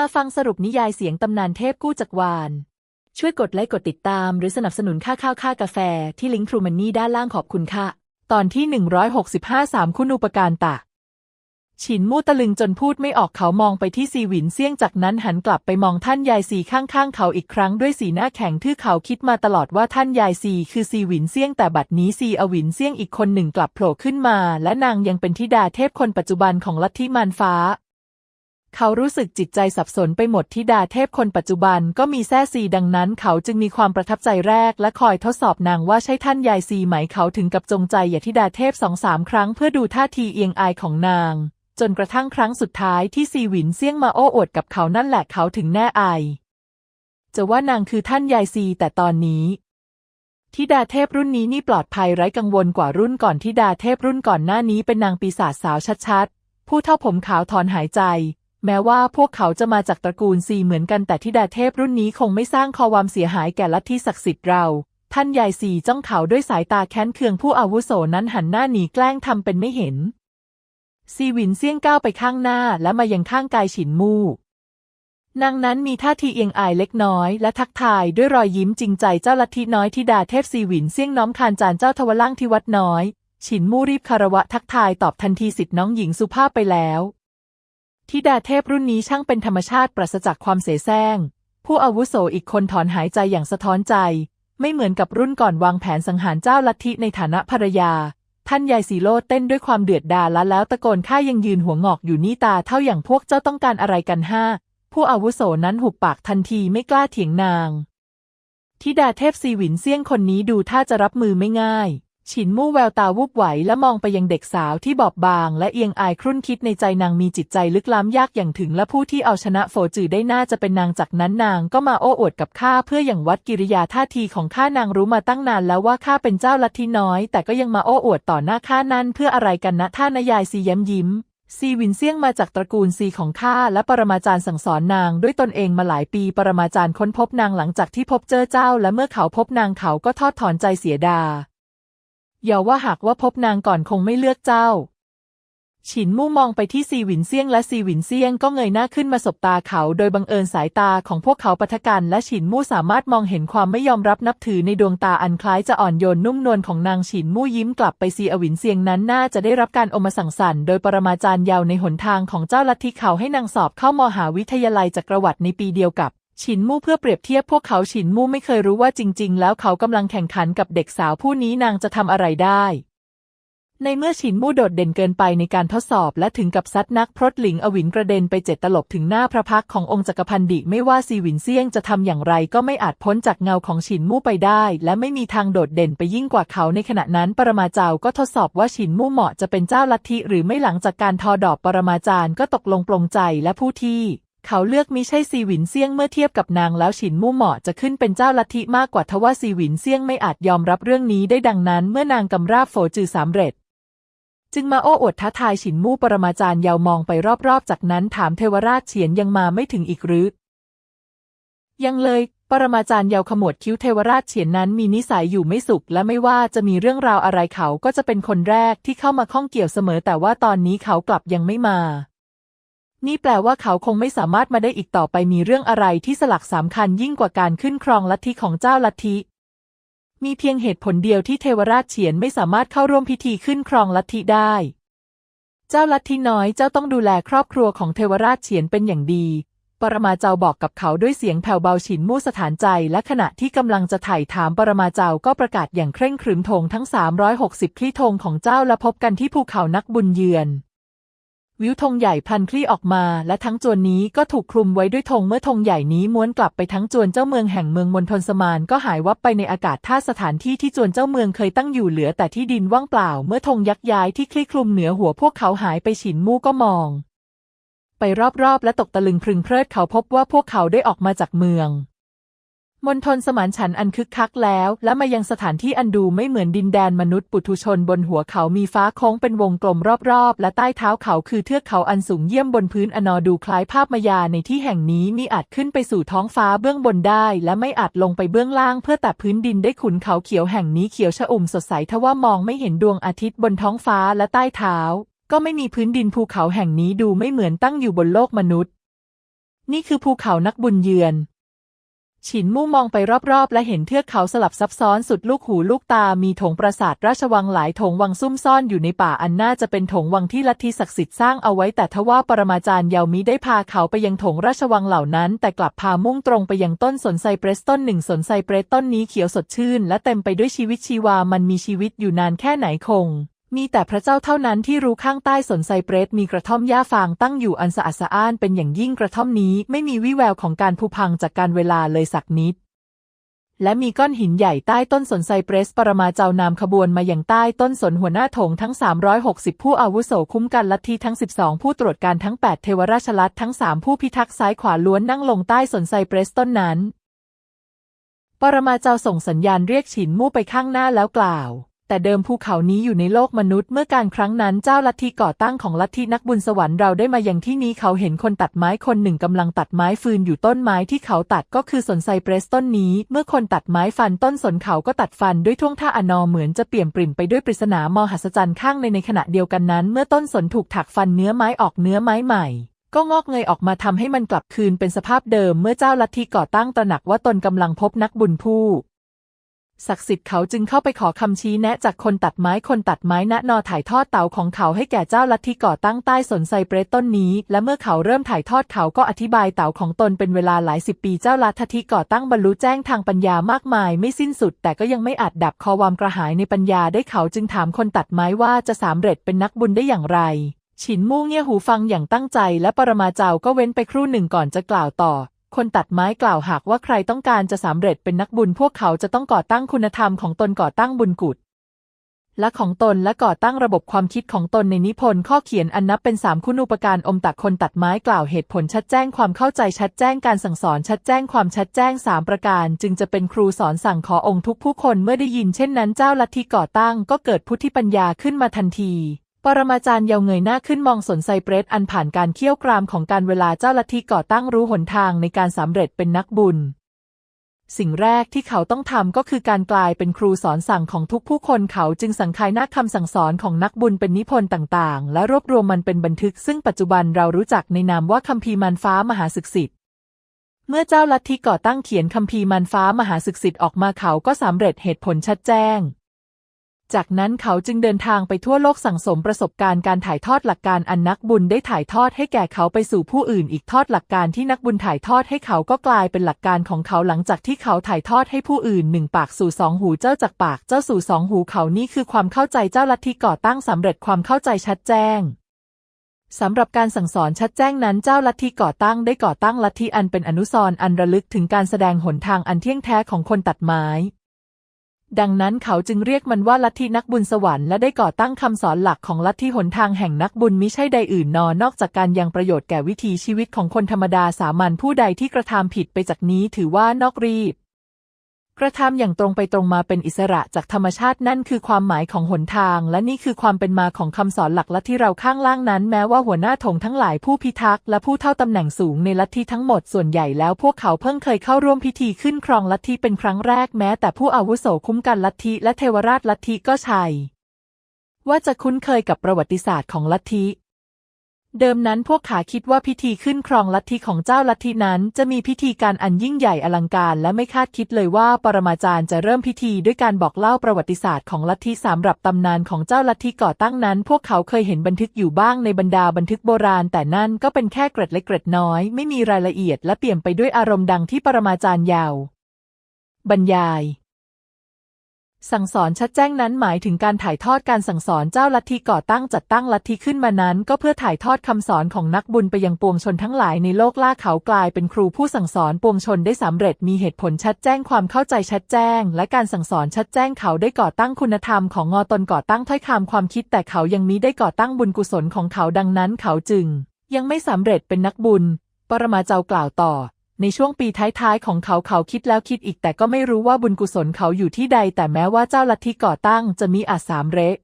มาฟังสรุปนิยายเสียงตำนานเทพกู้จักรวาล ช่วยกดไลค์กดติดตาม หรือสนับสนุนค่าข้าวค่ากาแฟที่ลิงก์ทรูมันนี่ด้านล่างขอบคุณค่ะ ตอนที่ 165 3 คุณอุปการตะ ฉินมู่ตะลึงจนพูดไม่ออกเขามองไปที่ซีหวินเซี่ยงจากนั้นหันกลับไปมองท่านยายซีข้างๆ เขาอีกครั้งด้วยสีหน้าแข็งทื่อเขาคิดมาตลอดว่าท่านยายซีคือซีหวินเซี่ยงแต่บัดนี้ซีอวินเซี่ยงอีกคนหนึ่งกลับโผล่ขึ้นมา และนางยังเป็นธิดาเทพคนปัจจุบันของลัทธิมารฟ้า เขารู้สึกจิตใจสับสนไปหมดทิดาเทพคนปัจจุบันก็มีแท้ซีดังนั้น เขาจึงมีความประทับใจแรกและคอยทดสอบนางว่าใช่ท่านยายซีไหมเขาถึงกับจงใจอย่าทิดาเทพสองสามครั้งเพื่อดูท่าทีเอียงอายของนาง จนกระทั่งครั้งสุดท้ายที่ซีหวินเซี่ยงมาโอ้อวดกับเขานั่นแหละเขาถึงแน่อายจะว่านางคือท่านยายซีแต่ตอนนี้ทิดาเทพรุ่นนี้นี่ปลอดภัยไร้กังวลกว่ารุ่นก่อนทิดาเทพรุ่นก่อนหน้านี้เป็นนางปีศาจสาวชัดๆ ผู้เท่าผมขาวถอนหายใจ แม้ว่าพวกเขาจะมาจากตระกูลซีเหมือนกันแต่ทิดาเทพรุ่นนี้คงไม่สร้างความเสียหายแก่ลัทธิศักดิ์สิทธิ์เรา ท่านยายซีจ้องเขาด้วยสายตาแค้นเคืองผู้อาวุโสนั้นหันหน้าหนีแกล้งทำเป็นไม่เห็น ซีหวินเซี่ยงก้าวไปข้างหน้าและมายังข้างกายฉินมู่นางนั้นมีท่าทีเอียงอายเล็กน้อยและทักทายด้วยรอยยิ้มจริงใจเจ้าลัทธิน้อยทิดาเทพซีหวินเซี่ยงน้อมคานจานเจ้าทวล่างที่วัดน้อย ฉินมู่รีบคารวะทักทายตอบทันทีสิทธิน้องหญิงสุภาพไปแล้ว ทิดาเทพรุ่นนี้ช่างเป็นธรรมชาติปราศจากความเสแสร้ง ผู้อาวุโสอีกคนถอนหายใจอย่างสะท้อนใจ ไม่เหมือนกับรุ่นก่อนวางแผนสังหารเจ้าลัทธิในฐานะภรรยา ท่านยายสีโลดเต้นด้วยความเดือดดาลและแล้วตะโกนข้ายังยืนหัวงอกอยู่นี่ตาเท่าอย่างพวกเจ้าต้องการอะไรกันห้า ผู้อาวุโสนั้นหุบปากทันทีไม่กล้าเถียงนาง ทิดาเทพซีหวินเซี่ยงคนนี้ดูท่าจะรับมือไม่ง่าย ฉินมู่แววตาวุบไหวและมองไปยังเด็กสาวที่บอบบางและเอียงอายครุ่นคิดในใจนางมีจิตใจลึกล้ำยากอย่างถึงและผู้ที่เอาชนะโฟจือได้น่าจะเป็นนางจากนั้นนางก็มาโอ้อวดกับข้าเพื่ออย่างวัดกิริยาท่าทีของข้านางรู้มาตั้งนานแล้วว่าข้าเป็นเจ้าลัทธิน้อย แต่ก็ยังมาโอ้อวดต่อหน้าข้านั่นเพื่ออะไรกันนะท่านายายซีย้มยิ้มซีวินเซียงมาจากตระกูลซีของข้าและปรมาจารย์สั่งสอนนางด้วยตนเองมาหลายปี ปรมาจารย์ค้นพบนางหลังจากที่พบเจอเจ้า และเมื่อเขาพบนางเขาก็ทอดถอนใจเสียดา อย่าว่าหากว่าพบนางก่อนคงไม่เลือกเจ้า ฉินมู่มองไปที่ซีหวินเซียงและซีหวินเซียงก็เงยหน้าขึ้นมาสบตาเขา โดยบังเอิญสายตาของพวกเขาปะทะกัน และฉินมู่สามารถมองเห็นความไม่ยอมรับนับถือในดวงตาอันคล้ายจะอ่อนโยนนุ่มนวลของนางฉินมู่ยิ้มกลับไปซีอวินเซียงนั้นน่าจะได้รับการอมสั่งสรรค์โดยปรมาจารย์ยาวในหนทางของเจ้าลัทธิเขาให้นางสอบเข้ามหาวิทยาลัยจักรวรรดิในปีเดียวกับ ฉินมู่เพื่อเปรียบเทียบพวกเขาฉินมู่ไม่เคยรู้ว่าจริง ๆ แล้วเขากำลังแข่งขันกับเด็กสาวผู้นี้นางจะทำอะไรได้ ในเมื่อฉินมู่โดดเด่นเกินไปในการทดสอบและถึงกับซัดนักพรตหลิงอวินกระเด็นไปเจ็ดตลบถึงหน้าพระพักขององค์จักรพันดิไม่ว่าซีหวินเซียงจะทำอย่างไรก็ไม่อาจพ้นจากเงาของฉินมู่ไปได้ และไม่มีทางโดดเด่นไปยิ่งกว่าเขาในขณะนั้นปรมาจารย์ก็ทดสอบว่าฉินมู่เหมาะจะเป็นเจ้าลัทธิหรือไม่หลังจากการทอดอบปรมาจารย์ก็ตกลงปลงใจและผู้ที่ เขาเลือกมิใช่ซีหวินเซียงเมื่อเทียบกับนางแล้วฉินมู่เหมาะจะขึ้นเป็นเจ้าลัทธิมากกว่าทว่าซีหวินเซียงไม่อาจยอมรับเรื่องนี้ได้ดังนั้นเมื่อนางกำราบโฝจือสำเร็จ จึงมาโอ้อวดท้าทายฉินมู่ปรมาจารย์ยาวมองไปรอบๆ จากนั้นถามเทวราชเฉียนยังมาไม่ถึงอีกหรือ ยังเลย ปรมาจารย์ยาวขมวดคิ้วเทวราชเฉียนนั้นมีนิสัยอยู่ไม่สุข และไม่ว่าจะมีเรื่องราวอะไรเขาก็จะเป็นคนแรกที่เข้ามาข้องเกี่ยวเสมอแต่ว่าตอนนี้เขากลับยังไม่มา นี่แปลว่าเขาคงไม่สามารถมาได้อีกต่อไปมีเรื่องอะไรที่สลักสำคัญยิ่งกว่าการขึ้นครองลัทธิของเจ้าลัทธิ มีเพียงเหตุผลเดียวที่เทวราชเฉียนไม่สามารถเข้าร่วมพิธีขึ้นครองลัทธิได้ เจ้าลัทธิน้อยเจ้าต้องดูแลครอบครัวของเทวราชเฉียนเป็นอย่างดี ปรมาเจ้าบอกกับเขาด้วยเสียงแผ่วเบาฉินมู่สถานใจและขณะที่กำลังจะไถ่ถามปรมาเจ้าก็ประกาศอย่างเคร่งครึมธงทั้ง 360คลี่ธงของเจ้าและพบกันที่ภูเขานักบุญเยือน วิวธงใหญ่พลันคลี่ออกมา และทั้งจวนนี้ก็ถูกคลุมไว้ด้วยธงเมื่อธงใหญ่นี้ม้วนกลับไปทั้งจวนเจ้าเมืองแห่งเมืองมณฑลสมานก็หายวับไปในอากาศท่าสถานที่ที่จวนเจ้าเมืองเคยตั้งอยู่เหลือแต่ที่ดินว่างเปล่า เมื่อธงยักษ์ย้ายที่คลี่คลุมเหนือหัวพวกเขาหายไปฉินมู่ก็มอง ไปรอบๆและตกตะลึงพรึงเพลิดเขาพบว่าพวกเขาได้ออกมาจากเมือง มณฑลสมานฉันอันคึกคักแล้ว และมายังสถานที่อันดูไม่เหมือนดินแดนมนุษย์ปุถุชนบนหัวเขามีฟ้าโค้งเป็นวงกลมรอบๆ และใต้เท้าเขาคือเทือกเขาอันสูงเยี่ยมบนพื้นอนอดูคล้ายภาพมายาในที่แห่งนี้มีอาจขึ้นไปสู่ท้องฟ้าเบื้องบนได้ และไม่อาจลงไปเบื้องล่าง เพื่อแตะพื้นดินได้ขุนเขาเขียวแห่งนี้เขียวชอุ่มสดใสทว่ามองไม่เห็นดวงอาทิตย์บนท้องฟ้าและใต้เท้า ก็ไม่มีพื้นดินภูเขาแห่งนี้ดูไม่เหมือนตั้งอยู่บนโลกมนุษย์ นี่คือภูเขานักบุญเยือน ฉินมู่มองไปรอบๆ และเห็นเทือกเขาสลับซับซ้อนสุดลูกหูลูกตา มีถงปราสาทราชวังหลายถงวังซุ่มซ่อนอยู่ในป่าอันน่าจะเป็นถงวังที่ลัทธิศักดิ์สิทธิ์สร้างเอาไว้แต่ทว่าปรมาจารย์เยามิได้พาเขาไปยังถงราชวังเหล่านั้น แต่กลับพามุ่งตรงไปยังต้นสนไซเปรสต้นหนึ่งสนไซเปรสต้นนี้เขียวสดชื่น และเต็มไปด้วยชีวิตชีวามันมีชีวิตอยู่นานแค่ไหนคง มีแต่พระเจ้าเท่านั้นที่รู้ข้างใต้สนไซเปรสมีกระท่อมหญ้าฟางตั้งอยู่อันสะอาดสะอ้านเป็นอย่างยิ่งกระท่อมนี้ไม่มีวี่แววของการผุพังจากการเวลาเลยสักนิด และมีก้อนหินใหญ่ใต้ต้นสนไซเปรสปรมาเจ้านำขบวนมาอย่างใต้ต้นสนหัวหน้าถงทั้ง 360 ผู้อาวุโสคุ้มกันลัทธิทั้ง 12 ผู้ตรวจการทั้ง 8 เทวราชลัทธิทั้ง 3 ผู้พิทักษ์ซ้ายขวาล้วนนั่งลงใต้สนไซเปรสต้นนั้น ปรมาเจ้าส่งสัญญาณเรียกฉินมู่ไปข้างหน้าแล้วกล่าว แต่เดิมภูเขานี้อยู่ในโลกมนุษย์เมื่อการครั้งนั้นเจ้าลัทธิก่อตั้งของลัทธินักบุญสวรรค์เราได้มาอย่างที่นี้เขาเห็นคนตัดไม้คนหนึ่งกำลังตัดไม้ฟืนอยู่ต้นไม้ที่เขาตัดก็คือสนไซเปรสต้นนี้ เมื่อคนตัดไม้ฟันต้นสนเขาก็ตัดฟันด้วยท่วงท่าอนอเหมือนจะเปี่ยมปริ่มไปด้วยปริศนามหัศจรรย์ข้างในในขณะเดียวกันนั้น เมื่อต้นสนถูกถักฟันเนื้อไม้ออกเนื้อไม้ใหม่ก็งอกเงยออกมาทำให้มันกลับคืนเป็นสภาพเดิมเมื่อเจ้าลัทธิก่อตั้งตระหนักว่าตนกำลังพบนักบุญผู้ ศักดิ์สิทธิ์เขาจึงเข้าไปขอคำชี้แนะจากคนตัดไม้คนตัดไม้ณนอถ่ายทอดเต่าของเขาให้แก่เจ้าลัทธิก่อตั้งใต้สนไซเปรสต้นนี้ และเมื่อเขาเริ่มถ่ายทอดเขาก็อธิบายเต่าของตนเป็นเวลาหลายสิบปีเจ้าลัทธิก่อตั้งบรรลุแจ้งทางปัญญามากมาย ไม่สิ้นสุด แต่ก็ยังไม่อาจดับคอความกระหายในปัญญาได้เขาจึงถามคนตัดไม้ว่าจะสำเร็จเป็นนักบุญได้อย่างไรฉินมู่เงี่ยหูฟังอย่างตั้งใจและปรมาเจ้าก็เว้นไปครู่หนึ่งก่อนจะกล่าวต่อ คนตัดไม้กล่าวหากว่าใครต้องการจะสำเร็จเป็นนักบุญพวกเขาจะต้องก่อตั้งคุณธรรมของตนก่อตั้งบุญกุศและของตนและก่อตั้งระบบความคิดของตนในนิพนธ์ข้อเขียนอันนับเป็นสามคุณูปการอมตักคนตัดไม้กล่าวเหตุผลชัดแจ้งความเข้าใจชัดแจ้งการสั่งสอนชัดแจ้งความชัดแจ้งสามประการ จึงจะเป็นครูสอนสั่งขอองค์ทุกผู้คนเมื่อได้ยินเช่นนั้นเจ้าลัทธิก่อตั้งก็เกิดพุทธิปัญญาขึ้นมาทันที ปรมาจารย์เยาเงยหน้าขึ้นมองสนไซเปรสอันผ่านการเคี่ยวกรามของการเวลาเจ้าลัทธิก่อตั้งรู้หนทางในการสำเร็จเป็นนักบุญ สิ่งแรกที่เขาต้องทำก็คือการกลายเป็นครูสอนสั่งของทุกผู้คนเขาจึงสังคายนาคำสั่งสอนของนักบุญเป็นนิพนธ์ต่างๆ และรวบรวมมันเป็นบันทึก ซึ่งปัจจุบันเรารู้จักในนามว่าคัมภีร์มันฟ้ามหาศึกษิทธิ์เมื่อเจ้าลัทธิก่อตั้งเขียนคัมภีร์มันฟ้ามหาศึกษิทธิ์ออกมาเขาก็สำเร็จเหตุผลชัดแจ้ง จากนั้นเขาจึงเดินทางไปทั่วโลกสั่งสมประสบการณ์การถ่ายทอดหลักการอันนักบุญได้ถ่ายทอดให้แก่เขาไปสู่ผู้อื่นอีกทอดหลักการที่นักบุญถ่ายทอดให้เขาก็กลายเป็นหลักการของเขาหลังจากที่เขาถ่ายทอดให้ผู้อื่นหนึ่งปากสู่สองหูเจ้าจากปากเจ้าสู่สองหูเขานี่คือความเข้าใจเจ้าลัทธิก่อตั้งสำเร็จความเข้าใจชัดแจ้งสำหรับการสั่งสอนชัดแจ้งนั้นเจ้าลัทธิก่อตั้งได้ก่อตั้งลัทธิอันเป็นอนุสรณ์อันระลึกถึงการแสดงหนทางอันเที่ยงแท้ของคนตัดไม้ ดังนั้นเขาจึงเรียกมันว่าลัทธินักบุญสวรรค์และได้ก่อตั้งคำสอนหลักของลัทธิหนทางแห่งนักบุญมิใช่ใดอื่นนอนอกจากการยังประโยชน์แก่วิถีชีวิตของคนธรรมดาสามัญผู้ใดที่กระทำผิดไปจากนี้ถือว่านอกรีบ กระทำอย่างตรงไปตรงมาเป็นอิสระจากธรรมชาตินั่นคือความหมายของหนทาง และนี่คือความเป็นมาของคำสอนหลักลัทธิเราข้างล่างนั้น แม้ว่าหัวหน้าถงทั้งหลายผู้พิทักษ์และผู้เท่าตำแหน่งสูงในลัทธิทั้งหมดส่วนใหญ่แล้วพวกเขาเพิ่งเคยเข้าร่วมพิธีขึ้นครองลัทธิเป็นครั้งแรกแม้แต่ผู้อาวุโสคุ้มกันลัทธิและเทวราชลัทธิก็ใช่ว่าจะคุ้นเคยกับประวัติศาสตร์ของลัทธิ เดิมนั้นพวกขาคิดว่าพิธีขึ้นครองลัทธิของเจ้าลัทธินั้น จะมีพิธีการอันยิ่งใหญ่อลังการ และไม่คาดคิดเลยว่าปรมาจารย์จะเริ่มพิธีด้วยการบอกเล่าประวัติศาสตร์ของลัทธิสำหรับตำนานของเจ้าลัทธิก่อตั้งนั้น พวกเขาเคยเห็นบันทึกอยู่บ้างในบรรดาบันทึกโบราณ แต่นั่นก็เป็นแค่เกร็ดเล็กเกร็ดน้อย ไม่มีรายละเอียดและเปี่ยมไปด้วยอารมณ์ดังที่ปรมาจารย์ยาว บรรยาย สั่งสอนชัดแจ้งนั้นหมายถึงการถ่ายทอดการสั่งสอนเจ้าลัทธิก่อตั้งจัดตั้งลัทธิขึ้นมานั้น ก็เพื่อถ่ายทอดคำสอนของนักบุญไปยังปวงชนทั้งหลายในโลกล่าเขากลายเป็นครูผู้สั่งสอนปวงชนได้สำเร็จมีเหตุผลชัดแจ้งความเข้าใจชัดแจ้ง และการสั่งสอนชัดแจ้งเขาได้ก่อตั้งคุณธรรมของงอตนก่อตั้งถ้อยคำความคิดแต่เขายังมิได้ก่อตั้งบุญกุศลของเขาดังนั้นเขาจึง ยังไม่สำเร็จเป็นนักบุญ ปรมาเจ้ากล่าวต่อ ในช่วงปีท้ายๆ ของเขาเขาคิดแล้วคิดอีกแต่ก็ไม่รู้ว่าบุญกุศลเขาอยู่ที่ใด แต่แม้ว่าเจ้าลัทธิก่อตั้งจะมีอาสามเระ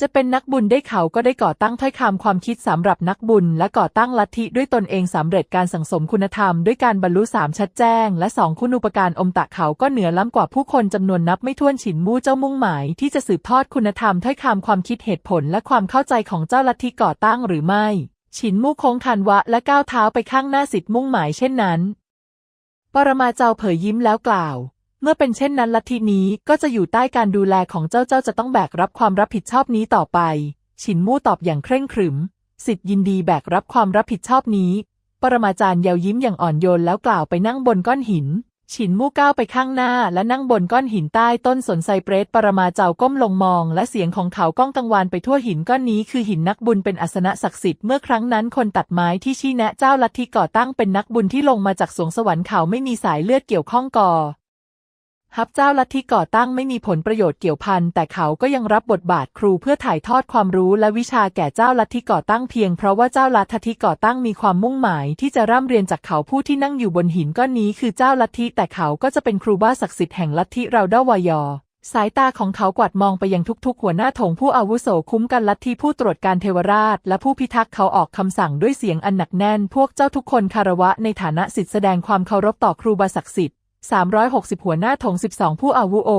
จะเป็นนักบุญได้เขาก็ได้ก่อตั้งถ้อยคำความคิดสำหรับนักบุญ และก่อตั้งลัทธิด้วยตนเองสำเร็จการสังสมคุณธรรมด้วยการบรรลุสามชัดแจ้ง และสองคุณูปการอมตะเขาก็เหนือล้ำกว่าผู้คนจำนวนนับไม่ถ้วนฉินมู่เจ้ามุ่งหมาย ที่จะสืบทอดคุณธรรมถ้อยคำความคิดเหตุผล และความเข้าใจของเจ้าลัทธิก่อตั้งหรือไม่ ฉินมู่โค้งคันวะและก้าวเท้าไปข้างหน้าสิทธิ์มุ่งหมายเช่นนั้น ปรมาเจ้าเผยยิ้มแล้วกล่าว เมื่อเป็นเช่นนั้นลัทธินี้ก็จะอยู่ใต้การดูแลของเจ้าเจ้าจะต้องแบกรับความรับผิดชอบนี้ต่อไป ฉินมู่ตอบอย่างเคร่งขรึม สิทธิ์ยินดีแบกรับความรับผิดชอบนี้ ปรมาจารย์เยายิ้มอย่างอ่อนโยนแล้วกล่าวไปนั่งบนก้อนหิน ฉินมู่ก้าวไปข้างหน้าและนั่งบนก้อนหินใต้ต้นสนไซเปรสปรมาเจ้าก้มลงมอง และเสียงของเขาก้องกังวานไปทั่วหินก้อนนี้คือหินนักบุญเป็นอาสนะศักดิ์สิทธิ์เมื่อครั้งนั้นคนตัดไม้ที่ชี้แนะเจ้าลัทธิก่อตั้งเป็นนักบุญที่ลงมาจากสวงสวรรค์เขาไม่มีสายเลือดเกี่ยวข้องก่อ ฮับเจ้าลัทธิก่อตั้งไม่มีผลประโยชน์เกี่ยวพันแต่เขาก็ยังรับบทบาทครูเพื่อถ่ายทอดความรู้และวิชาแก่เจ้าลัทธิก่อตั้งเพียงเพราะว่าเจ้าลัทธิก่อตั้งมีความมุ่งหมายที่จะร่ำเรียนจากเขาผู้ที่นั่งอยู่บนหินก้อนนี้คือเจ้าลัทธิแต่เขาก็จะเป็นครูบ้าศักดิ์สิทธิ์แห่งลัทธิเราด้าวายอสายตาของเขากวาดมองไปยังทุกๆ หัวหน้าถงผู้อาวุโสคุ้มกันลัทธิผู้ตรวจการเทวราช และผู้พิทักษ์เขาออกคำสั่งด้วยเสียงอันหนักแน่น พวกเจ้าทุกคนคารวะในฐานะสิทธิแสดงความเคารพต่อครูบาศักดิ์สิทธิ 360 หัวหน้าถง 12 ผู้อาวุโอ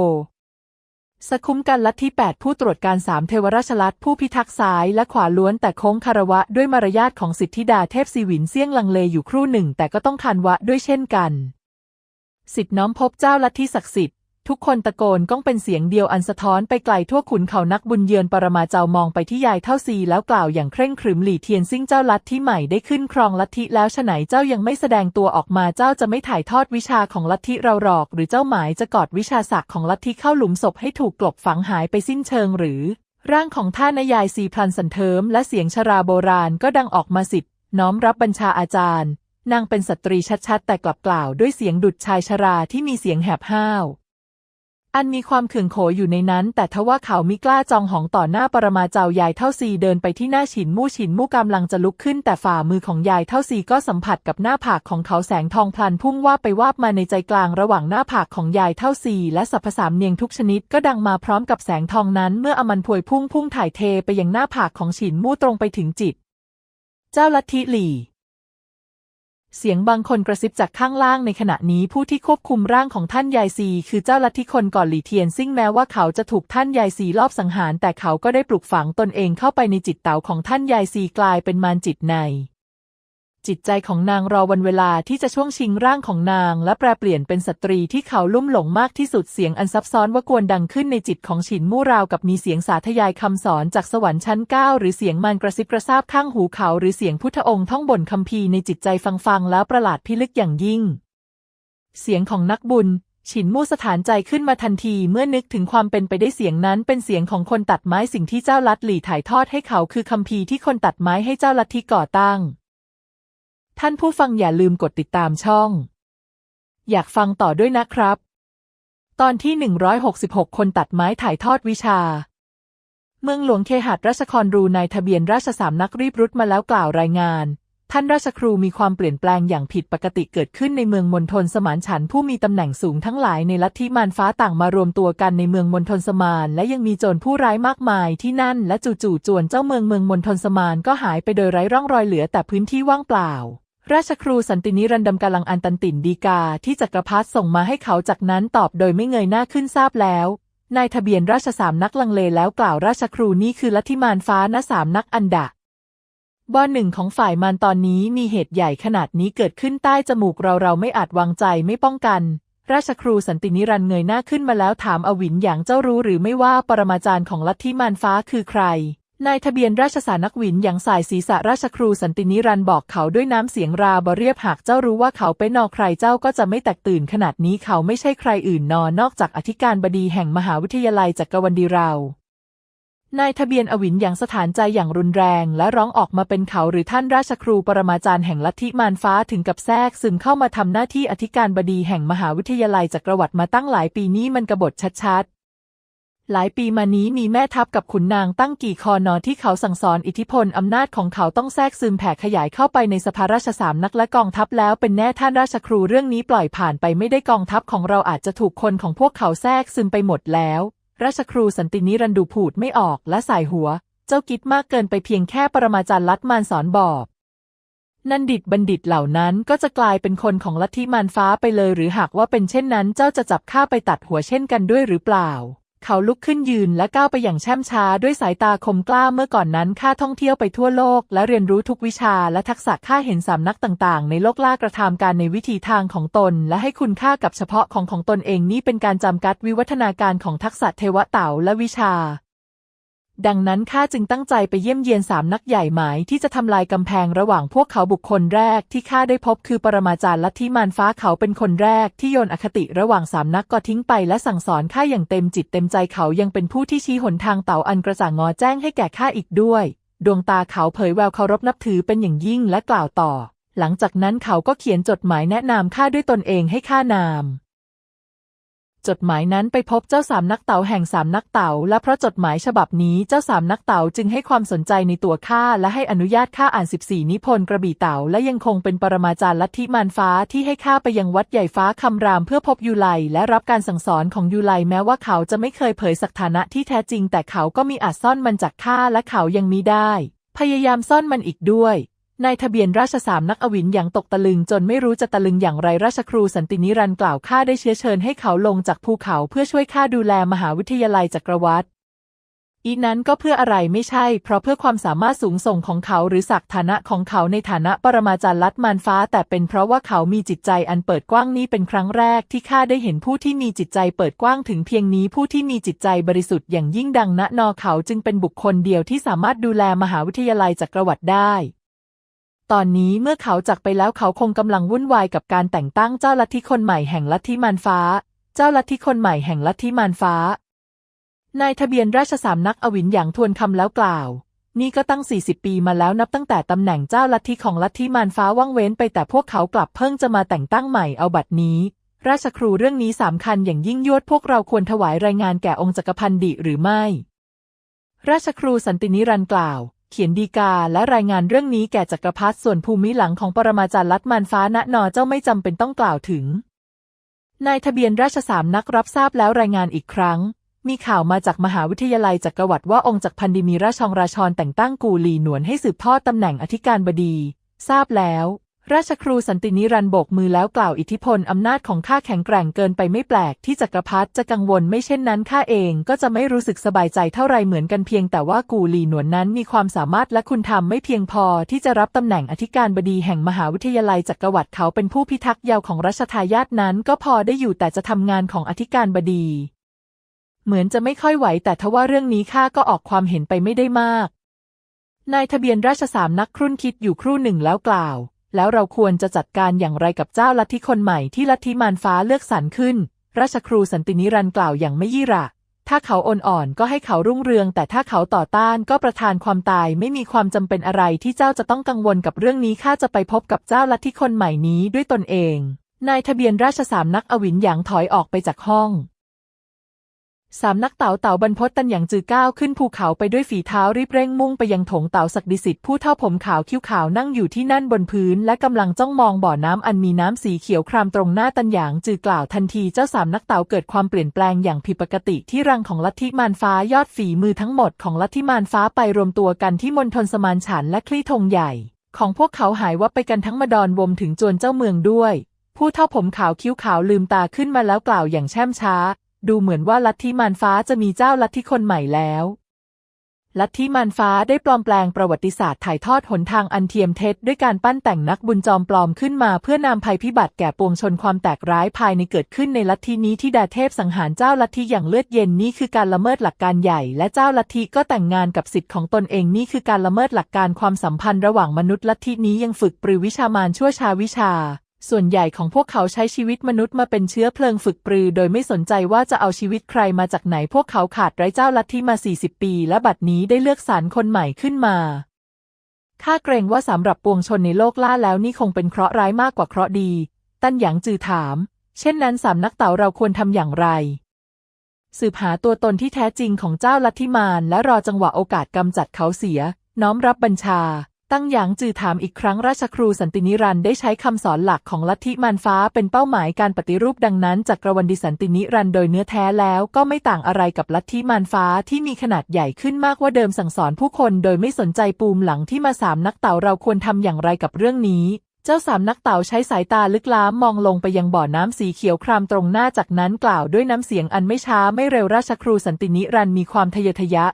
สคุ้มกันลัทธิ8ผู้ตรวจการสามเทวราชลัทธิผู้พิทักษ์ซ้ายและขวาล้วนแต่โค้งคารวะด้วยมารยาทของสิทธิดาเทพสีวินเสี่ยงลังเลอยู่ครู่หนึ่งแต่ก็ต้องคันวะด้วยเช่นกัน สิทธิน้อมพบเจ้าลัทธิศักดิ์สิทธิ ทุกคนตะโกนก้องเป็นเสียงเดียวอันสะท้อนไปไกลทั่วขุนเขานักบุญเยือนปรมาเจ้ามองไปที่ยายเท่าซีแล้วกล่าวอย่างเคร่งขรึมหลี่เทียนซิ่งเจ้าลัทธิใหม่ได้ขึ้นครองลัทธิแล้วฉไหนเจ้ายังไม่แสดงตัวออกมาเจ้าจะไม่ถ่ายทอดวิชาของลัทธิเราหรอก หรือเจ้าหมายจะกอดวิชาศักดิ์ของลัทธิเข้าหลุมศพให้ถูกกลบฝังหายไปสิ้นเชิงหรือ ร่างของท่านายายสีพลันสันเทิมและเสียงชราโบราณก็ดังออกมาสิบน้อมรับบัญชาอาจารย์ นางเป็นสตรีชัดๆ แต่กลับกล่าวด้วยเสียงดุดชายชราที่มีเสียงแหบห้าว อันมีความเขื่องโขอยู่ในนั้น แต่ทว่าเขามิกล้าจองหองต่อหน้าปรมาเจ้ายายเท่าซีเดินไปที่หน้าฉินมู่ฉินมู่กำลังจะลุกขึ้น แต่ฝ่ามือของยายเท่าซีก็สัมผัสกับหน้าผากของเขาแสงทองพลันพุ่งว่าไปว่าบมาในใจกลางระหว่างหน้าผากของยายเท่าซีและสรรพสามเนียงทุกชนิดก็ดังมาพร้อมกับแสงทองนั้น เมื่ออมันพวยพุ่งพุ่งถ่ายเทไปยังหน้าผากของฉินมู่ตรงไปถึงจิต เจ้าลัทธิหลี่ เสียงบางคนกระซิบจากข้างล่างในขณะนี้ผู้ที่ควบคุมร่างของท่านยายซีคือเจ้าลัทธิคนก่อนหลี่เทียนซึ่งแม้ว่าเขาจะถูกท่านยายซีลอบสังหาร แต่เขาก็ได้ปลุกฝังตนเองเข้าไปในจิตเต๋าของท่านยายซีกลายเป็นมารจิตใน จิตใจของนางรอวันเวลาที่จะช่วงชิงร่างของนาง และแปลเปลี่ยนเป็นสตรีที่เขาลุ่มหลงมากที่สุดเสียงอันซับซ้อนว่ากวนดังขึ้นในจิตของฉินมู่ราวกับมีเสียงสาธยายคำสอนจากสวรรค์ชั้นเก้าหรือเสียงมันกระซิบกระซาบข้างหูเขาหรือเสียงพุทธองค์ท่องบนคัมภีในจิตใจฟังฟังๆแล้วประหลาดพิลึกอย่างยิ่ง เสียงของนักบุญฉินมู่สถานใจขึ้นมาทันทีเมื่อนึกถึงความเป็นไปได้เสียงนั้นเป็นเสียงของคนตัดไม้สิ่งที่เจ้าลัดหลี่ถ่ายทอดให้เขาคือคัมภีที่คนตัดไม้ให้เจ้าลัดทธิก่อตั้ง ท่านผู้ฟังอย่าลืมกดติดตามช่อง อยากฟังต่อด้วยนะครับ ตอนที่ 166 คนตัดไม้ถ่ายทอดวิชา เมืองหลวงเคหัดราชครรูนายทะเบียนราชสามนักรีบรุดมาแล้วกล่าวรายงาน ท่านราชครูมีความเปลี่ยนแปลงอย่างผิดปกติเกิดขึ้นในเมืองมณฑลสมานฉันผู้มีตำแหน่งสูงทั้งหลายในลัทธิมารฟ้าต่างมารวมตัวกันในเมืองมณฑลสมาน และยังมีโจรผู้ร้ายมากมายที่นั่นและจู่ๆจวนเจ้าเมืองเมืองมณฑลสมานก็หายไปโดยไร้ร่องรอยเหลือแต่พื้นที่ว่างเปล่า ราชครูสันตินิรันดำกำลังอันตันตินดีกาที่จักรพรรดิส่งมาให้เขาจากนั้นตอบโดยไม่เงยหน้าขึ้นทราบแล้ว นายทะเบียนราชสามนักลังเลแล้วกล่าวราชครูนี่คือลัทธิมารฟ้านะสามนักอันดะบอหนึ่งของฝ่ายมารตอนนี้มีเหตุใหญ่ขนาดนี้เกิดขึ้นใต้จมูกเราเราไม่อาจวางใจไม่ป้องกัน ราชครูสันตินิรันเงยหน้าขึ้นมาแล้วถามอวินอย่างเจ้ารู้หรือไม่ว่าปรมาจารย์ของลัทธิมารฟ้าคือใคร นายทะเบียนราชสานักวินอย่างสายศีรษะราชครูสันตินิรันต์บอกเขาด้วยน้ำเสียงราบเรียบหากเจ้ารู้ว่าเขาเป็นนอใครเจ้าก็จะไม่แตกตื่นขนาดนี้เขาไม่ใช่ใครอื่นนอนนอกจากอธิการบดีแห่งมหาวิทยาลัยจักรวรรดิเรานายทะเบียนอวินอย่างสถานใจอย่างรุนแรงและร้องออกมาเป็นเขาหรือท่านราชครูปรมาจารย์แห่งลัทธิมารฟ้าถึงกับแทรกซึมเข้ามาทำหน้าที่อธิการบดีแห่งมหาวิทยาลัยจักรวรรดิมาตั้งหลายปีนี้มันกบฏชัด หลายปีมานี้มีแม่ทัพกับขุนนางตั้งกี่คอนอที่เขาสั่งสอนอิทธิพลอำนาจของเขาต้องแทรกซึมแผ่ขยายเข้าไปในสภาราชสามนักและกองทัพแล้วเป็นแน่ท่านราชครูเรื่องนี้ปล่อยผ่านไปไม่ได้กองทัพของเราอาจจะถูกคนของพวกเขาแทรกซึมไปหมดแล้ว ราชครูสันตินิรันดูผูดไม่ออกและสายหัว เจ้ากิดมากเกินไปเพียงแค่ปรมาจารย์ลัดมานสอนบอบนันดิตบัณฑิตเหล่านั้นก็จะกลายเป็นคนของลัทธิมารฟ้าไปเลย หรือหากว่าเป็นเช่นนั้น เจ้าจะจับข้าไปตัดหัวเช่นกันด้วยหรือเปล่า เขาลุกขึ้นยืนและก้าวไปอย่างแช่มช้าด้วยสายตาคมกล้าเมื่อก่อนนั้นข้าท่องเที่ยวไปทั่วโลก และเรียนรู้ทุกวิชาและทักษะข้าเห็นสำนักต่างๆ ในโลกล่ากระทำการในวิถีทางของตน และให้คุณค่ากับเฉพาะของของตนเองนี่เป็นการจำกัดวิวัฒนาการของทักษะเทวะเต่าและวิชา ดังนั้นข้าจึงตั้งใจไปเยี่ยมเยียนสามนักใหญ่หมายที่จะทำลายกำแพงระหว่างพวกเขาบุคคลแรกที่ข้าได้พบคือปรมาจารย์ลัทธิมารฟ้าเขาเป็นคนแรกที่โยนอคติระหว่างสามนักก็ทิ้งไปและสั่งสอนข้าอย่างเต็มจิตเต็มใจเขายังเป็นผู้ที่ชี้หนทางเต่าอันกระจ่างงอแจ้งให้แก่ข้าอีกด้วย ดวงตาเขาเผยแววเคารพนับถือเป็นอย่างยิ่งและกล่าวต่อ หลังจากนั้นเขาก็เขียนจดหมายแนะนำข้าด้วยตนเองให้ข้านาม จดหมายนั้นไปพบเจ้าสามนักเต๋าแห่งสามนักเต๋าและเพราะจดหมายฉบับนี้เจ้าสามนักเต๋าจึงให้ความสนใจในตัวข้าและให้อนุญาตข้าอ่าน 14 นิพนธ์กระบี่เต๋าและยังคงเป็นปรมาจารย์ลัทธิมารฟ้าที่ให้ข้าไปยังวัดใหญ่ฟ้าคำรามเพื่อพบยูไลและรับการสั่งสอนของยูไลแม้ว่าเขาจะไม่เคยเผยสถานะที่แท้จริง แต่เขาก็มีอาจซ่อนมันจากข้าและเขายังมีได้ พยายามซ่อนมันอีกด้วย นายทะเบียนราชสามนักอวินอย่างตกตะลึงจนไม่รู้จะตะลึงอย่างไรราชครูสันตินิรันต์กล่าวข้าได้เชื้อเชิญให้เขาลงจากภูเขาเพื่อช่วยข้าดูแลมหาวิทยาลัยจักรวรรดิอีนั้นก็เพื่ออะไรไม่ใช่ เพราะเพื่อความสามารถสูงส่งของเขาหรือศักดิ์ฐานะของเขาในฐานะปรมาจารย์ลัดมารฟ้า แต่เป็นเพราะว่าเขามีจิตใจอันเปิดกว้างนี้เป็นครั้งแรกที่ข้าได้เห็นผู้ที่มีจิตใจเปิดกว้างถึงเพียงนี้ผู้ที่มีจิตใจบริสุทธิ์อย่างยิ่งดังณนอเขาจึงเป็นบุคคลเดียวที่สามารถดูแลมหาวิทยาลัยจักรวรรดิได้ ตอนนี้เมื่อเขาจากไปแล้วเขาคงกำลังวุ่นวายกับการแต่งตั้งเจ้าลัทธิคนใหม่แห่งลัทธิมารฟ้า เจ้าลัทธิคนใหม่แห่งลัทธิมารฟ้านายทะเบียนราชสามนักอวินอย่างทวนคำแล้วกล่าว นี่ก็ตั้ง 40 ปีมาแล้วนับตั้งแต่ตำแหน่งเจ้าลัทธิของลัทธิมารฟ้าว่างเว้นไปแต่พวกเขากลับเพิ่งจะมาแต่งตั้งใหม่เอาบัดนี้ ราชครูเรื่องนี้สำคัญอย่างยิ่งยวดพวกเราควรถวายรายงานแก่องค์จักรพันดิหรือไม่ ราชครูสันตินิรันต์กล่าว เขียนดีกาและรายงานเรื่องนี้แก่จักรพรรดิส่วนภูมิหลังของปรมาจารย์ลัดมันฟ้าณนอเจ้าไม่จำเป็นต้องกล่าวถึง นายทะเบียนราชสามนักรับทราบแล้วรายงานอีกครั้ง มีข่าวมาจากมหาวิทยาลัยจักรวรรดิว่าองค์จักรพันดิมีราชองราชรแต่งตั้งกูหลีหนวนให้สืบทอดตำแหน่งอธิการบดี ทราบแล้ว ราชครูสันตินิรันโบกมือแล้วกล่าวอิทธิพลอำนาจของข้าแข็งแกร่งเกินไปไม่แปลกที่จักรพรรดิจะกังวลไม่เช่นนั้นข้าเองก็จะไม่รู้สึกสบายใจเท่าไรเหมือนกันเพียงแต่ว่ากูหลีหนวนนั้นมีความสามารถและคุณธรรมไม่เพียงพอที่จะรับตำแหน่งอธิการบดีแห่งมหาวิทยาลัยจักรวรรดิเขาเป็นผู้พิทักษ์เยาวของรัชทายาทนั้น ก็พอได้อยู่แต่จะทำงานของอธิการบดี เหมือนจะไม่ค่อยไหวแต่ทว่าเรื่องนี้ข้าก็ออกความเห็นไปไม่ได้มากนายทะเบียนราชสามนักครุ่นคิดอยู่ครู่หนึ่งแล้วกล่าว แล้วเราควรจะจัดการอย่างไรกับเจ้าลัทธิคนใหม่ที่ลัทธิมารฟ้าเลือกสรรขึ้น ราชครูสันตินิรันต์กล่าวอย่างไม่ยี่หระ ถ้าเขาอ่อนๆก็ให้เขารุ่งเรือง แต่ถ้าเขาต่อต้านก็ประทานความตายไม่มีความจำเป็นอะไรที่เจ้าจะต้องกังวลกับเรื่องนี้ข้าจะไปพบกับเจ้าลัทธิคนใหม่นี้ด้วยตนเอง นายทะเบียนราชสามนักอวินหยางถอยออกไปจากห้อง สามนักเต่าเต่าบรรพตตันอย่างจือก้าวขึ้นภูเขาไปด้วยฝีเท้ารีบเร่งมุ่งไปยังถงเต่าศักดิสิทธิ์ผู้เท่าผมขาวคิ้วขาวนั่งอยู่ที่นั่นบนพื้น และกำลังจ้องมองบ่อน้ำอันมีน้ำสีเขียวครามตรงหน้าตันหยางจือกล่าวทันทีเจ้าสามนักเต่าเกิดความเปลี่ยนแปลงอย่างผิดปกติที่รังของลัทธิมารฟ้ายอดฝีมือทั้งหมดของลัทธิมารฟ้าไปรวมตัวกันที่มณฑลสมานฉันและคลี่ธงใหญ่ ของพวกเขาหายวับไปกันทั้งมาดอนวมถึงจวนเจ้าเมืองด้วย ผู้เท่าผมขาวคิ้วขาวลืมตาขึ้นมาแล้วกล่าวอย่างแช่มช้า ดูเหมือนว่าลัทธิมารฟ้าจะมีเจ้าลัทธิคนใหม่แล้ว ลัทธิมารฟ้าได้ปลอมแปลงประวัติศาสตร์ถ่ายทอดหนทางอันเทียมเท็จด้วยการปั้นแต่งนักบุญจอมปลอมขึ้นมาเพื่อนำภัยพิบัติแก่ปวงชนความแตกร้ายภายในเกิดขึ้นในลัทธินี้ที่ดาเทพสังหารเจ้าลัทธิอย่างเลือดเย็นนี่คือการละเมิดหลักการใหญ่ และเจ้าลัทธิก็แต่งงานกับสิทธิ์ของตนเองนี่คือการละเมิดหลักการความสัมพันธ์ระหว่างมนุษย์ลัทธินี้ยังฝึกปรือวิชามารชั่วชาวิชา ส่วนใหญ่ของพวกเขาใช้ชีวิตมนุษย์มาเป็นเชื้อเพลิงฝึกปรือ โดยไม่สนใจว่าจะเอาชีวิตใครมาจากไหน พวกเขาขาดไร้เจ้าลัทธิมา 40 ปี และบัดนี้ได้เลือกสรรคนใหม่ขึ้นมาข้าเกรงว่าสำหรับปวงชนในโลกล่าแล้วนี่คงเป็นเคราะห์ร้ายมากกว่าเคราะห์ดี ตั้นหยางจือถาม เช่นนั้นสามนักเต่าเราควรทำอย่างไร สืบหาตัวตนที่แท้จริงของเจ้าลัทธิมารและรอจังหวะโอกาสกำจัดเขาเสีย น้อมรับบัญชา ตั้งหยางจือถามอีกครั้งราชครูสันตินิรันได้ใช้คำสอนหลักของลัทธิมารฟ้าเป็นเป้าหมายการปฏิรูปดังนั้นจักรวรรดิสันตินิรันโดยเนื้อแท้แล้วก็ไม่ต่างอะไรกับลัทธิมารฟ้าที่มีขนาดใหญ่ขึ้นมากว่าเดิมสั่งสอนผู้คนโดยไม่สนใจปูมหลังที่มาสามนักเต่าเราควรทำอย่างไรกับเรื่องนี้เจ้าสามนักเต่าใช้สายตาลึกล้ำมองลงไปยังบ่อน้ำสีเขียวครามตรงหน้าจากนั้นกล่าวด้วยน้ำเสียงอันไม่ช้าไม่เร็วราชครูสันตินิรันมีความทะเยอทะยะ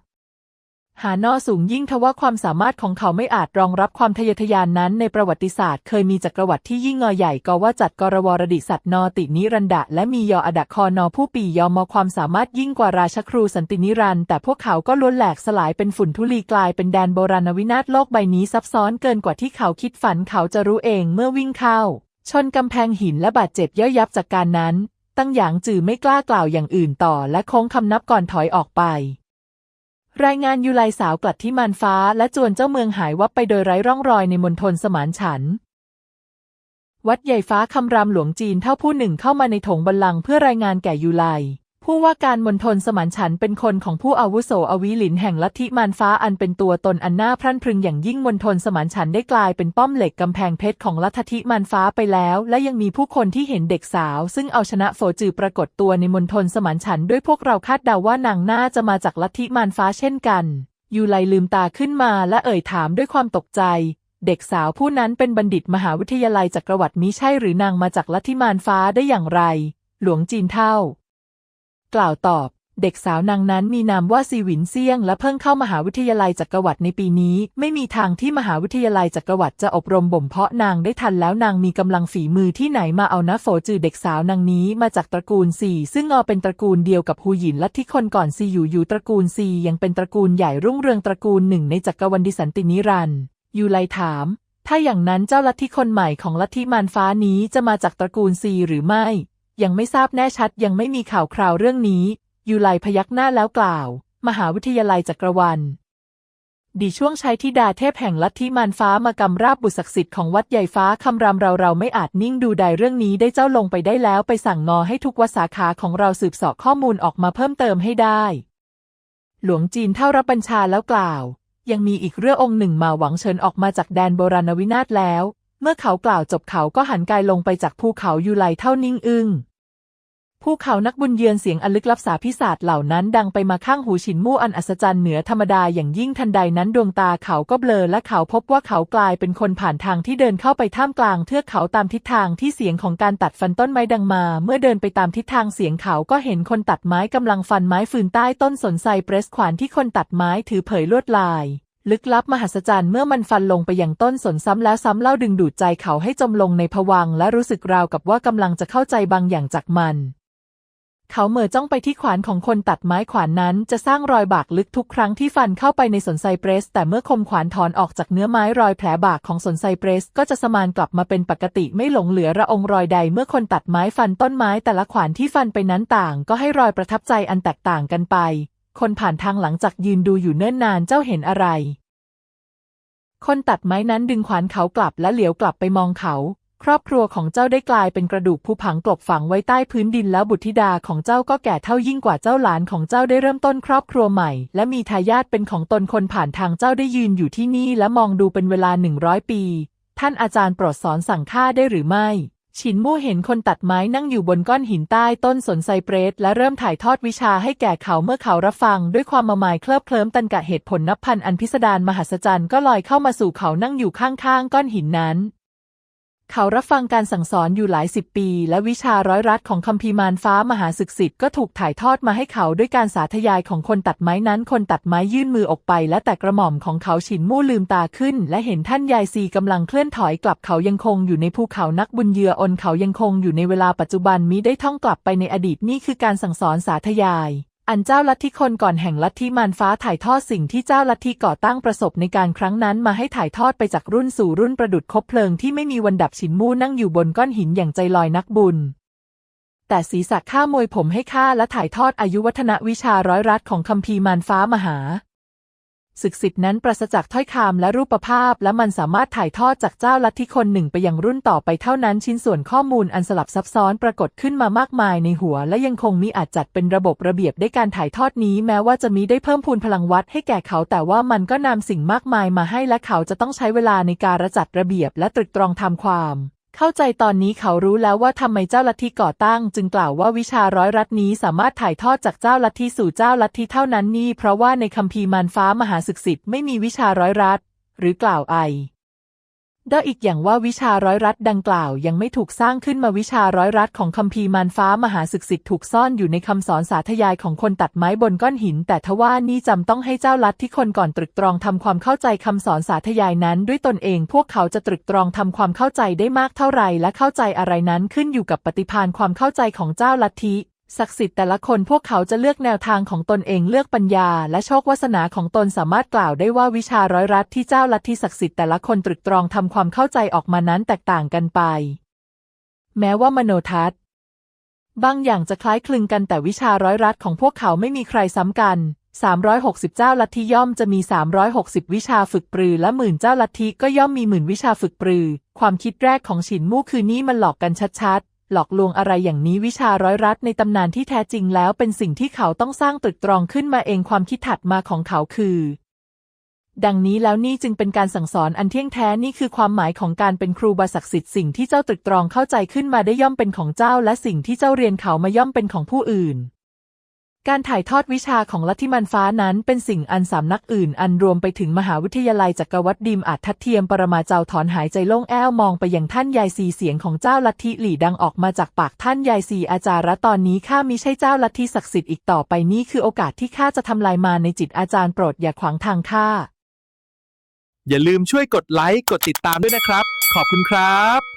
หานอสูงยิ่งทว่าความสามารถของเขาไม่อาจรองรับความทะเยอทะยานนั้นในประวัติศาสตร์ เคยมีจักรวรรดิที่ยิ่งงอใหญ่ก็ว่าจัดกรวรดิสัตนอตินิรันดะและมียออดะคอนอผู้ปียอมอความสามารถยิ่งกว่าราชครูสันตินิรันต์แต่พวกเขาก็ล้วนแหลกสลายเป็นฝุ่นทุลีกลายเป็นแดนโบราณวินาศโลกใบนี้ซับซ้อนเกินกว่าที่เขาคิดฝันเขาจะรู้เองเมื่อวิ่งเข้า ชนกำแพงหินและบาดเจ็บย่อยยับจากการนั้น ตั้งหยางจือไม่กล้ากล่าวอย่างอื่นต่อ และโค้งคำนับก่อนถอยออกไป รายงานยูไลสาวกลัดที่มานฟ้าและจวนเจ้าเมืองหายวับไปโดยไร้ร่องรอยในมณฑลสมานฉันท์วัดใหญ่ฟ้าคำรามหลวงจีนเท่าผู้หนึ่งเข้ามาในถงบัลลังก์เพื่อรายงานแก่ยูไล ผู้ว่าการมณฑลสมานฉันเป็นคนของผู้อาวุโสอวิหลินแห่งลัทธิมารฟ้าอันเป็นตัวตนอันน่าพรั่นพรึงอย่างยิ่งมณฑลสมานฉันได้กลายเป็นป้อมเหล็กกำแพงเพชรของลัทธิมารฟ้าไปแล้ว และยังมีผู้คนที่เห็นเด็กสาว ซึ่งเอาชนะโฟจือปรากฏตัวในมณฑลสมานฉันด้วยพวกเราคาดเดาว่านางน่าจะมาจากลัทธิมารฟ้าเช่นกัน ยูไลลืมตาขึ้นมาและเอ่ยถามด้วยความตกใจ เด็กสาวผู้นั้นเป็นบัณฑิตมหาวิทยาลัยจักรวรรดิมิใช่หรือนางมาจากลัทธิมารฟ้าได้อย่างไร หลวงจีนเท่า กล่าวตอบ เด็กสาวนางนั้นมีนามว่าซีหวินเซียง และเพิ่งเข้ามหาวิทยาลัยจักรวรรดิในปีนี้ ไม่มีทางที่มหาวิทยาลัยจักรวรรดิจะอบรมบ่มเพาะนางได้ทันแล้วนางมีกำลังฝีมือที่ไหนมาเอานะโฝจือเด็กสาวนางนี้มาจากตระกูลซีซึ่งงอเป็นตระกูลเดียวกับฮูหยินและที่คนก่อนซีอยู่อยู่ตระกูลซียังเป็นตระกูลใหญ่รุ่งเรืองตระกูลหนึ่งในจักรวรรดิสันตินิรันดร์ยูไลถามถ้าอย่างนั้นเจ้าลัทธิคนใหม่ของลัทธิมารฟ้านี้จะมาจากตระกูลซีหรือไม่ ยังไม่ทราบแน่ชัดยังไม่มีข่าวคราวเรื่องนี้ ยูไลพยักหน้าแล้วกล่าว มหาวิทยาลัยจักรวรรดิดีช่วงใช้ทิดาเทพแห่งลัทธิมารฟ้ามากำราบบุตรศักดิ์สิทธิ์ของวัดใหญ่ฟ้าคำรามเราเราไม่อาจนิ่งดูใดเรื่องนี้ได้เจ้าลงไปได้แล้วไปสั่งงอให้ทุกวัดสาขาของเราสืบสาะข้อมูลออกมาเพิ่มเติมให้ได้ หลวงจีนเท่ารับบัญชาแล้วกล่าว ยังมีอีกเรื่ององค์หนึ่งมาหวังเชิญออกมาจากแดนโบราณวินาศแล้ว มื่อเขากล่าวจบเขาก็หันกายลงไปจากภูเขายูไลเท่านิ่งอึ้งภูเขานักบุญเยือนเสียงอันลึกลับสาพิศาสเหล่านั้นดังไปมาข้างหูฉินมู่อันอัศจรรย์เหนือธรรมดาอย่างยิ่งทันใดนั้นดวงตาเขาก็เบลอและเขาพบว่าเขากลายเป็นคนผ่านทางที่เดินเข้าไปท่ามกลางเทือกเขาตามทิศทางที่เสียงของการตัดฟันต้นไม้ดังมา เมื่อเดินไปตามทิศทางเสียงเขาก็เห็นคนตัดไม้กำลังฟันไม้ฟืนใต้ต้นสนไซเปรสขวานที่คนตัดไม้ถือเผยลวดลาย ลึกลับมหัศจรรย์เมื่อมันฟันลงไปอยังต้นสนซ้ำแล้วซ้ำเล่าดึงดูดใจเขาให้จมลงในภวังและรู้สึกราวกับว่ากำลังจะเข้าใจบางอย่างจากมัน เขาเหม่อจ้องไปที่ขวานของคนตัดไม้ขวานนั้นจะสร้างรอยบากลึกทุกครั้งที่ฟันเข้าไปในสนไซเปรส แต่เมื่อคมขวานถอนออกจากเนื้อไม้รอยแผลบากของสนไซเปรส ก็จะสมานกลับมาเป็นปกติไม่หลงเหลือระองรอยใดเมื่อคนตัดไม้ฟันต้นไม้แต่ละขวานที่ฟันไปนั้นต่าง ก็ให้รอยประทับใจอันแตกต่างกันไป คนผ่านทางหลังจากยืนดูอยู่เนิ่นนานเจ้าเห็นอะไร คนตัดไม้นั้นดึงขวานเขากลับและเหลียวกลับไปมองเขา ครอบครัวของเจ้าได้กลายเป็นกระดูกผุพังกลบฝังไว้ใต้พื้นดินแล้วบุตรธิดาของเจ้าก็แก่เท่ายิ่งกว่าเจ้าหลานของเจ้าได้เริ่มต้นครอบครัวใหม่ และมีทายาทเป็นของตนคนผ่านทางเจ้าได้ยืนอยู่ที่นี่และมองดูเป็นเวลาหนึ่งร้อยปี ท่านอาจารย์โปรดสอนสั่งข้าได้หรือไม่ ฉินมู่เห็นคนตัดไม้นั่งอยู่บนก้อนหินใต้ต้นสนไซเปรสและเริ่มถ่ายทอดวิชาให้แก่เขาเมื่อเขารับฟัง ด้วยความมามายเคลิบเคลิ้มตันกะเหตุผลนับพันอันพิสดารมหัศจรรย์ก็ลอยเข้ามาสู่เขานั่งอยู่ข้างๆก้อนหินนั้น เขารับฟังการสั่งสอนอยู่หลายสิบปี และวิชาร้อยรัดของคัมภีร์มารฟ้ามหาศึกษิทธิ์ก็ถูกถ่ายทอดมาให้เขาด้วยการสาธยายของคนตัดไม้นั้น คนตัดไม้ยื่นมือออกไป และแต่กระหม่อมของเขาฉินมู่ลืมตาขึ้น และเห็นท่านยายซีกำลังเคลื่อนถอยกลับเขายังคงอยู่ในภูเขานักบุญเยืออนเขายังคงอยู่ในเวลาปัจจุบันมิได้ท่องกลับไปในอดีตนี่คือการสั่งสอนสาธยาย อันเจ้าลัทธิคนก่อนแห่งลัทธิมารฟ้าถ่ายทอดสิ่งที่เจ้าลัทธิก่อตั้งประสบในการครั้งนั้นมาให้ถ่ายทอดไปจากรุ่นสู่รุ่นประดุดคบเพลิงที่ไม่มีวันดับฉินมู่นั่งอยู่บนก้อนหินอย่างใจลอยนักบุญ แต่ศีรษะข้ามวยผมให้ข้าและถ่ายทอดอายุวัฒนวิชาร้อยรัดของคัมภีร์มารฟ้ามหา ศึกสิทธินั้นปราศจากถ้อยคำและรูปภาพ และมันสามารถถ่ายทอดจากเจ้าลัทธิคนหนึ่งไปยังรุ่นต่อไปเท่านั้นชิ้นส่วนข้อมูลอันสลับซับซ้อนปรากฏขึ้นมามากมายในหัว และยังคงมีอาจจัดเป็นระบบระเบียบได้การถ่ายทอดนี้ แม้ว่าจะมีได้เพิ่มพูนพลังวัดให้แก่เขา แต่ว่ามันก็นำสิ่งมากมายมาให้และเขาจะต้องใช้เวลาในการระจัดระเบียบและตรึกตรองทำความ เข้าใจตอนนี้เขารู้แล้วว่าทำไมเจ้าลัทธิก่อตั้ง จึงกล่าวว่าวิชาร้อยรัตนี้สามารถถ่ายทอดจากเจ้าลัทธิสู่เจ้าลัทธิเท่านั้นนี่ เพราะว่าในคัมภีร์มารฟ้ามหาศึกษิทธิ์ไม่มีวิชาร้อยรัตหรือกล่าวไอ ด้ออีกอย่างว่าวิชาร้อยรัดดังกล่าวยังไม่ถูกสร้างขึ้นมาวิชาร้อยรัดของคัมภีร์มารฟ้ามหาศึกษิทธิ์ถูกซ่อนอยู่ในคำสอนสาธยายของคนตัดไม้บนก้อนหิน แต่ทว่านี่จำต้องให้เจ้าลัทธิคนก่อนตรึกตรองทำความเข้าใจคำสอนสาธยายนั้น ด้วยตนเองพวกเขาจะตรึกตรองทำความเข้าใจได้มากเท่าไหร่และเข้าใจอะไรนั้นขึ้นอยู่กับปฏิภาณความเข้าใจของเจ้าลัทธิ ศักดิ์สิทธิ์แต่ละคนพวกเขาจะเลือกแนวทางของตนเองเลือกปัญญา และโชควาสนาของตนสามารถกล่าวได้ว่าวิชาร้อยรัดที่เจ้าลัทธิศักดิ์สิทธิ์แต่ละคนตรึกตรองทำความเข้าใจออกมานั้นแตกต่างกันไป แม้ว่ามโนทัศน์บางอย่างจะคล้ายคลึงกันแต่วิชาร้อยรัดของพวกเขาไม่มีใครซ้ำกัน 360 เจ้าลัทธิย่อมจะมี 360 วิชาฝึกปรือ และหมื่นเจ้าลัทธิก็ย่อมมีหมื่นวิชาฝึกปรือ ความคิดแรกของฉินมู่คือนี่มันหลอกกันชัดๆ หลอกลวงอะไรอย่างนี้วิชาร้อยรัดในตำนานที่แท้จริงแล้วเป็นสิ่งที่เขาต้องสร้างตรึกตรองขึ้นมาเองความคิดถัดมาของเขาคือ ดังนี้แล้วนี่จึงเป็นการสั่งสอนอันเที่ยงแท้นี่คือความหมายของการเป็นครูบาศักดิ์สิทธิ์สิ่งที่เจ้าตรึกตรองเข้าใจขึ้นมาได้ย่อมเป็นของเจ้า และสิ่งที่เจ้าเรียนเขามาย่อมเป็นของผู้อื่น การถ่ายทอดวิชาของลัทธิมันฟ้านั้นเป็นสิ่งอันสำนักอื่น อันรวมไปถึงมหาวิทยาลัยจักรวรรดิดิมอาจทัดเทียมปรมาเจ้าถอนหายใจโล่งแอ้วมองไปยังท่านยายซีเสียงของเจ้าลัทธิหลี่ดังออกมาจากปากท่านยายซีอาจารย์ตอนนี้ข้ามิใช่เจ้าลัทธิศักดิ์สิทธิ์อีกต่อไปนี่คือโอกาสที่ข้าจะทำลายมาในจิตอาจารย์โปรดอย่าขวางทางข้าอย่าลืมช่วยกดไลค์กดติดตามด้วยนะครับ ขอบคุณครับ